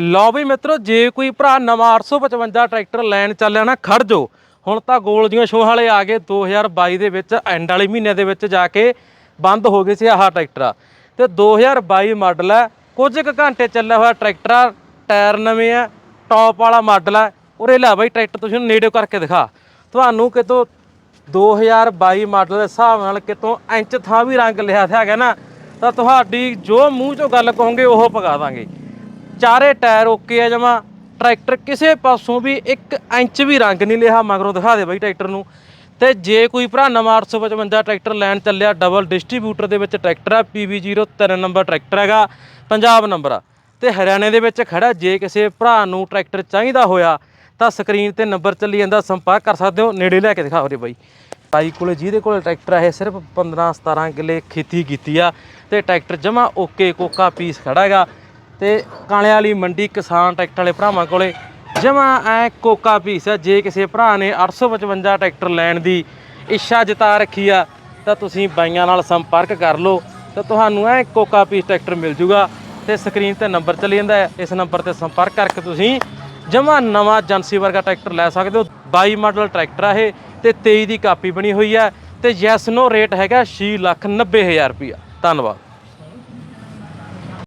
ਲਓ ਵੀ ਮਿੱਤਰੋ, ਜੇ ਕੋਈ ਭਰਾ ਨਵਾਂ 855 ਟਰੈਕਟਰ ਲੈਣ ਚੱਲਿਆ ਨਾ, ਖੜ ਜੋ ਹੁਣ ਤਾਂ ਗੋਲ ਦੀਆਂ ਸ਼ੋਹ ਵਾਲੇ ਆ ਗਏ 2022 ਦੇ ਵਿੱਚ ਐਂਡ ਵਾਲੇ ਮਹੀਨੇ ਦੇ ਵਿੱਚ ਜਾ ਕੇ ਬੰਦ ਹੋ ਗਏ ਸੀ ਆਹ ਟਰੈਕਟਰ। ਆ ਤੇ 2022 ਮਾਡਲ ਹੈ, ਕੁਝ ਕੁ ਘੰਟੇ ਚੱਲਿਆ ਹੋਇਆ ਟਰੈਕਟਰ ਆ, ਟਾਇਰ ਨਵੇਂ ਆ ਟੌਪ ਵਾਲਾ ਮਾਡਲ ਆ। ਉਰੇ ਲੈ ਬਾਈ, ਟਰੈਕਟਰ ਤੁਸੀਂ ਨੇੜੇ ਕਰਕੇ ਦਿਖਾ। ਤੁਹਾਨੂੰ ਕਿਤੋਂ 2022 ਮਾਡਲ ਦੇ ਹਿਸਾਬ ਨਾਲ ਕਿਤੋਂ ਇੰਚ ਥਾਂ ਵੀ ਰੰਗ ਲਿਆ ਹੈਗਾ ਨਾ, ਤਾਂ ਤੁਹਾਡੀ ਜੋ ਮੂੰਹ ਚੋਂ ਗੱਲ ਕਹੋਗੇ, ਉਹ ਪਗਾ ਦਾਂਗੇ। ਚਾਰੇ ਟਾਇਰ ਓਕੇ ਆ ਜਮਾ। ਟਰੈਕਟਰ ਕਿਸੇ ਪਾਸੋਂ ਵੀ 1 ਇੰਚ ਵੀ ਰੰਗ ਨਹੀਂ ਲਿਆ, ਮਗਰੋਂ ਦਿਖਾ ਦੇ ਬਾਈ ਟਰੈਕਟਰ ਨੂੰ। ਤੇ ਜੇ ਕੋਈ ਭਰਾ ਨਵਾਂ 855 ਟਰੈਕਟਰ ਲੈਣ ਚੱਲਿਆ ਡਬਲ ਡਿਸਟ੍ਰੀਬਿਊਟਰ ਦੇ ਵਿੱਚ ਟਰੈਕਟਰ ਆ PV03 ਨੰਬਰ ਟਰੈਕਟਰ ਹੈਗਾ, ਪੰਜਾਬ ਨੰਬਰ ਆ। ਤੇ ਹਰਿਆਣੇ ਦੇ ਵਿੱਚ ਖੜਾ, ਜੇ ਕਿਸੇ ਭਰਾ ਨੂੰ ਟਰੈਕਟਰ ਚਾਹੀਦਾ ਹੋਇਆ, ਤਾਂ ਸਕਰੀਨ ਤੇ ਨੰਬਰ ਚੱਲੀ ਜਾਂਦਾ, ਸੰਪਰਕ ਕਰ ਸਕਦੇ ਹੋ, ਨੇੜੇ ਲੈ ਕੇ ਦਿਖਾਓ ਰੇ ਬਾਈ। ਬਾਈ ਕੋਲੇ, ਜਿਹਦੇ ਕੋਲੇ ਟਰੈਕਟਰ ਆ, ਇਹ ਸਿਰਫ 15 17 ਕਿੱਲੇ ਖੇਤੀ ਕੀਤੀ ਆ। ਤੇ ਟਰੈਕਟਰ ਜਮਾ ਓਕੇ ਕੋਕਾ ਪੀਸ ਖੜਾ ਹੈਗਾ। ਤੇ ਕਾਲੇ ਵਾਲੀ ਮੰਡੀ ਕਿਸਾਨ ਟਰੈਕਟਰ ਵਾਲੇ ਭਰਾਵਾਂ ਕੋਲੇ ਜਮਾ ਐ ਕੋਕਾ ਪੀਸ ਆ। ਜੇ ਕਿਸੇ ਭਰਾ ਨੇ 855 ਟਰੈਕਟਰ ਲੈਣ ਦੀ ਇੱਛਾ ਜਤਾ ਰੱਖੀ ਆ, ਤਾਂ ਤੁਸੀਂ ਬਾਈਆਂ ਨਾਲ ਸੰਪਰਕ ਕਰ ਲਓ, ਤਾਂ ਤੁਹਾਨੂੰ ਐ ਕੋਕਾ ਪੀਸ ਟਰੈਕਟਰ ਮਿਲ ਜੂਗਾ। ਤੇ ਸਕਰੀਨ ਤੇ ਨੰਬਰ ਚੱਲੀ ਜਾਂਦਾ ਇਸ ਨੰਬਰ ਤੇ ਸੰਪਰਕ ਕਰਕੇ ਤੁਸੀਂ ਜਮਾ ਨਵਾਂ ਏਜੰਸੀ ਵਰਗਾ ਟਰੈਕਟਰ ਲੈ ਸਕਦੇ ਹੋ। 22 ਮਾਡਲ ਟਰੈਕਟਰ ਆ ਇਹ, ਤੇ 23 ਦੀ ਕਾਪੀ ਬਣੀ ਹੋਈ ਹੈ ਤੇ ਯੈਸ ਨੋ ਰੇਟ ਹੈਗਾ 6 ਲੱਖ 90 ਹਜ਼ਾਰ ਰੁਪਇਆ। ਧੰਨਵਾਦ।